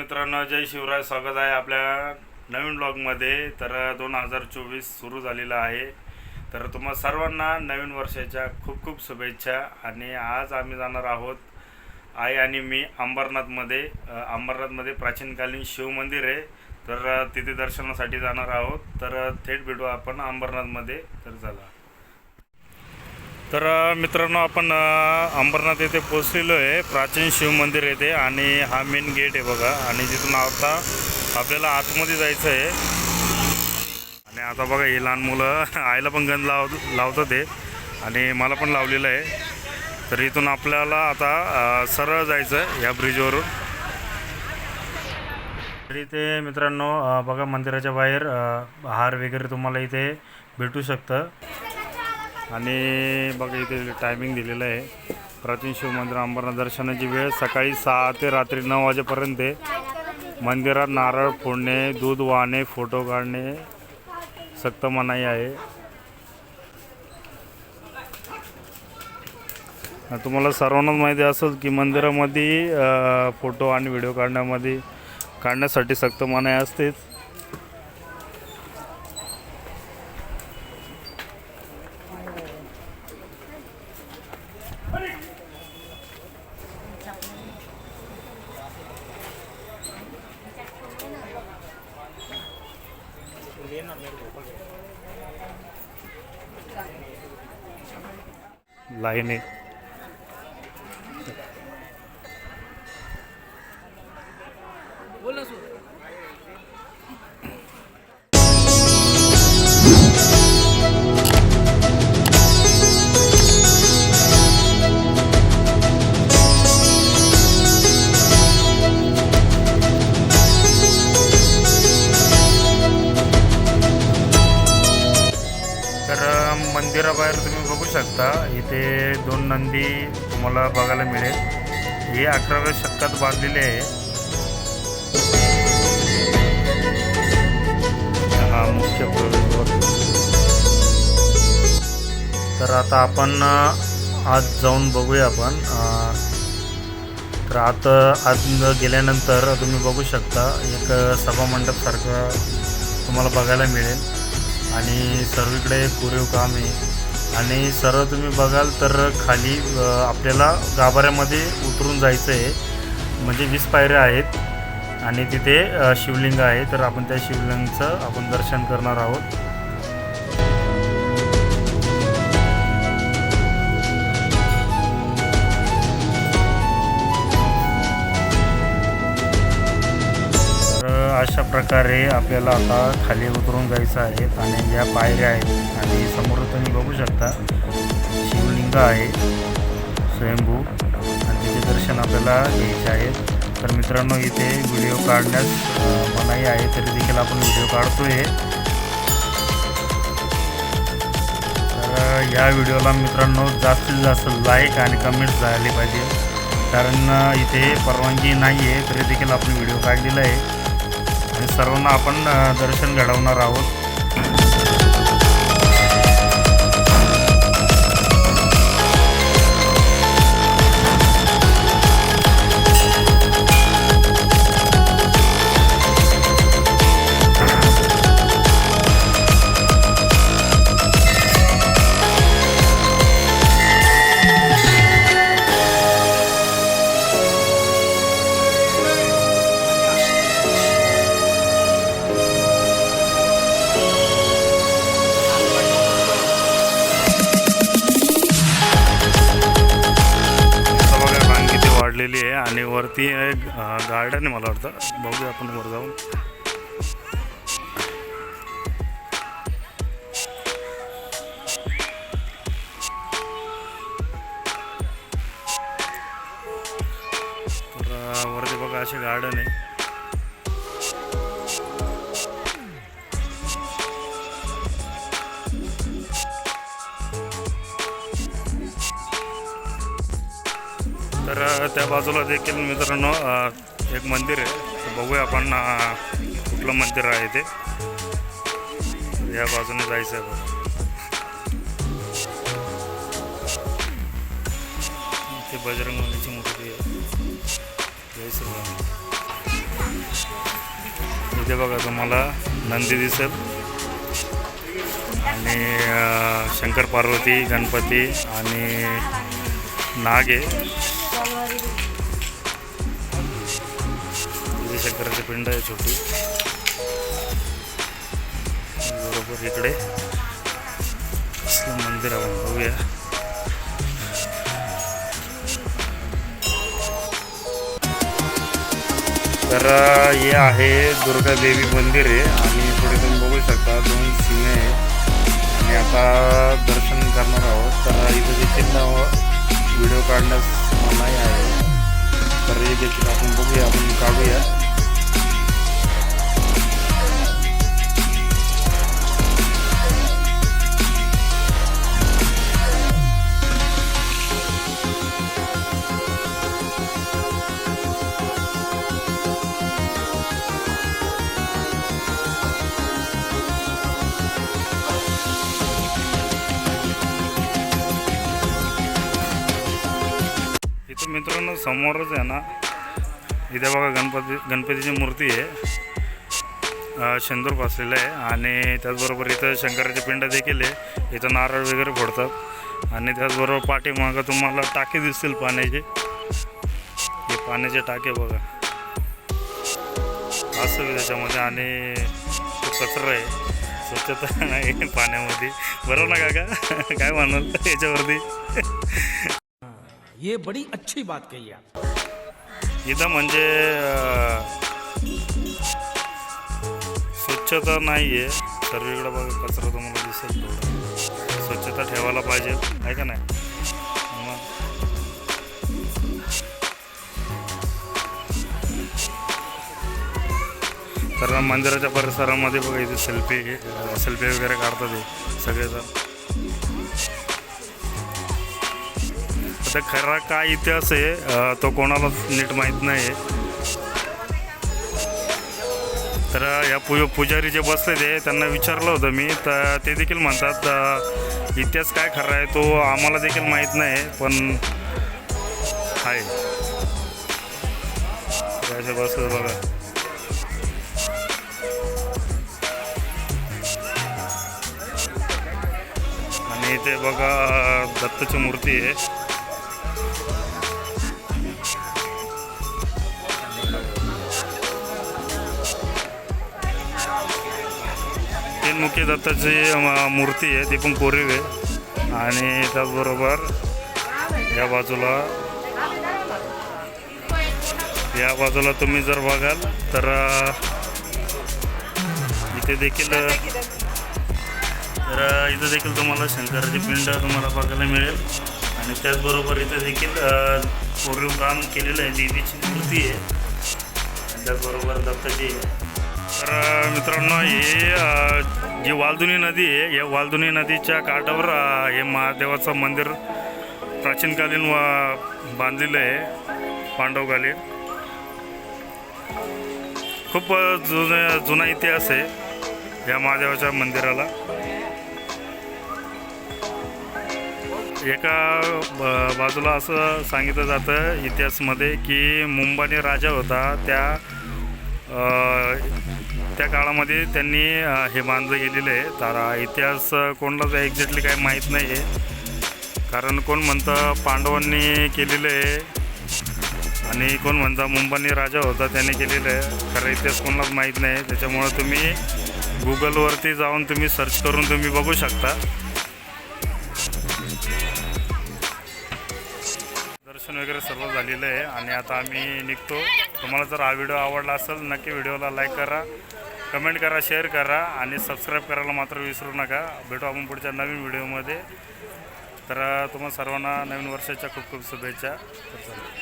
मित्रांनो जय शिवराय. स्वागत आहे आपल्या नवीन ब्लॉगमध्ये. तर दोन हजार चोवीस सुरू झालेलं आहे. तर तुम्हा सर्वांना नवीन वर्षाच्या खूप खूप शुभेच्छा. आणि आज आम्ही जाणार आहोत आई आणि मी अंबरनाथमध्ये. अंबरनाथमध्ये प्राचीनकालीन शिवमंदिर आहे. तर तिथे दर्शनासाठी जाणार आहोत. तर थेट भेटू आपण अंबरनाथमध्ये. तर चला. तर मित्रांनो आपण अंबरनाथ येथे पोचलेलो आहे. प्राचीन शिव मंदिर येथे आणि हा मेन गेट आहे बघा. आणि तिथून आता आपल्याला आतमध्ये जायचं आहे. आणि आता बघा ही लहान मुलं आईला पण गंध लाव लावतं ते आणि मला पण लावलेलं आहे. तर इथून आपल्याला आता सरळ जायचं आहे या ब्रिजवरून तर इथे मित्रांनो बघा मंदिराच्या बाहेर हार वगैरे तुम्हाला इथे भेटू शकतं. आणि बघा इथे टायमिंग दिलेलं आहे. प्राचीन शिवमंदिर अंबरनाथ दर्शनाची वेळ सकाळी सहा ते रात्री नऊ वाजेपर्यंत आहे. मंदिरात नारळ फोडणे दूध वाहणे फोटो काढणे सक्त मनाई आहे. तुम्हाला सर्वांनाच माहिती असेल की मंदिरामध्ये फोटो आणि व्हिडिओ काढण्यामध्ये काढण्यासाठी सक्त मनाई असतेच. लाईन आहे. तर मंदिराबाहेर तुम्ही बघू शकता इथे दोन नंदी तुम्हाला बघायला मिळेल. हे अकराव्या शतकात बांधलेले आहे. हा मुख्य प्रवेशद्वार. तर आता आपण आज जाऊन बघूया आपण. तर आत आत गेल्यानंतर तुम्ही बघू शकता एक सभामंडपसारखं तुम्हाला बघायला मिळेल. आणि सर्वीकडे कोरीव काम आहे. आणि सरळ तुम्ही बघाल तर खाली आपल्याला गाभाऱ्यामध्ये उतरून जायचं आहे म्हणजे वीस पायऱ्या आहेत आणि तिथे शिवलिंग आहे. तर आपण त्या शिवलिंगचं आपण दर्शन करणार आहोत. अशा प्रकारे आपल्याला आता खाली उतरून जायचं आहे. आणि या पायऱ्या आहेत आणि समोर तुम्ही बघू शकता शिवलिंग आहे स्वयंभू. आणि तिचे दर्शन आपल्याला घ्यायचे आहे. तर मित्रांनो इथे व्हिडिओ काढण्यास मनाई आहे तरी देखील आपण व्हिडिओ काढतो आहे तर या व्हिडिओला मित्रांनो जास्तीत जास्त लाईक आणि कमेंट्स झाले पाहिजे. कारण इथे परवानगी नाही आहे तरी देखील आपण व्हिडिओ काढलेला आहे. सर्वांना आपण दर्शन घडवणार आहोत. वरती एक गार्डन आहे मला वाटतं. बघूया आपण वर जाऊन. तर वरती बघा असे गार्डन आहे. तर त्या बाजूला देखील मित्रांनो एक मंदिर आहे. बघूया आपण कुठलं मंदिर आहे ते. या बाजूने जायचं आहे बघा. बजरंग मूर्ती आहे. इथे बघा तुम्हाला नंदी दिसेल. आणि शंकर पार्वती गणपती आणि नाग आहे. शंकराची पिंड आहे छोटी. बरोबर इकडे. मंदिर आपण बघूया. तर हे आहे दुर्गा देवी मंदिर आहे. आणि पुढे तुम्ही बघू शकता दोन सिंह आहे. आणि आता दर्शन करणार आहोत. तर इथं देखील व्हिडिओ काढण्यास नाही आहे तर हे देखील आपण बघूया आपण काढूया इथं समोरच आहे ना. इथे बघा गणपती गणपतीची मूर्ती आहे. शेंदूर पासलेलं आहे आणि त्याचबरोबर इथं शंकराचे पिंड देखील आहे. इथं नारळ वगैरे फोडतात. आणि त्याचबरोबर पाठीमागं तुम्हाला टाके दिसतील पाण्याचे. हे पाण्याचे टाके बघा. असं त्याच्यामध्ये आणि तो कचरा आहे. स्वच्छता नाही पाण्यामध्ये. बरोबर ना काका? काय म्हणाल याच्यावरती? ये बड़ी अच्छी बात कही आप इथं म्हणजे स्वच्छता नाही आहे सर्वीकडे बघा कचरा तुम्हाला दिसेल स्वच्छता ठेवायला पाहिजे आहे का नाही? तर मंदिराच्या परिसरामध्ये बघा इथे सेल्फी सेल्फी वगैरे काढतात सगळे सगळेजण आता खरा काय इतिहास आहे तो कोणालाच नीट माहीत नाही आहे तर या पू पुजारी जे बसले ते त्यांना विचारलं होतं मी तर ते देखील म्हणतात इतिहास काय खरा आहे तो आम्हाला देखील माहीत नाही पण आहे. बस असे बघा. आणि इथे बघा दत्ताची मूर्ती आहे. मुख्य दत्ताची मूर्ती आहे ती पण कोरीव आहे. आणि त्याचबरोबर या बाजूला या बाजूला तुम्ही जर बघाल तर इथे देखील तर इथं देखील तुम्हाला शंकराची पिंड तुम्हाला बघायला मिळेल. आणि त्याचबरोबर इथे देखील कोरीव काम केलेलं आहे देवीची मूर्ती आहे. त्याचबरोबर दत्ताची आहे तर मित्रांनो ही जी वालदुनी नदी आहे या वालदुनी नदीच्या काठावर हे महादेवाचं मंदिर प्राचीनकालीन वा बांधलेलं आहे पांडवकालीन. खूप अ, जुना जुना इतिहास आहे या महादेवाच्या मंदिराला. एका ब- बाजूला असं सांगितलं जातं इतिहासमध्ये की मुंबानी राजा होता त्या त्या काळामध्ये त्यांनी हे बांधलं गेलेलं आहे. तर इतिहास कोणालाच एक्झॅक्टली काही माहीत नाही आहे कारण कोण म्हणतं पांडवांनी केलेलं आहे. आणि कोण म्हणतं मुंबानी राजा होता त्याने केलेलं आहे. खरं इतिहास कोणालाच माहीत नाही. त्याच्यामुळं तुम्ही गुगलवरती जाऊन तुम्ही सर्च करून तुम्ही बघू शकता. दर्शन वगैरे सर्व झालेलं आहे आणि आता आम्ही निघतो. तुम्हाला जर हा व्हिडिओ आवडला असेल नक्की व्हिडिओला लाईक करा कमेंट करा शेअर करा आणि सबस्क्राईब करायला मात्र विसरू नका. भेटू आपण पुढच्या नवीन व्हिडिओमध्ये. तर तुम्हाला सर्वांना नवीन वर्षाच्या खूप खूप शुभेच्छा. तर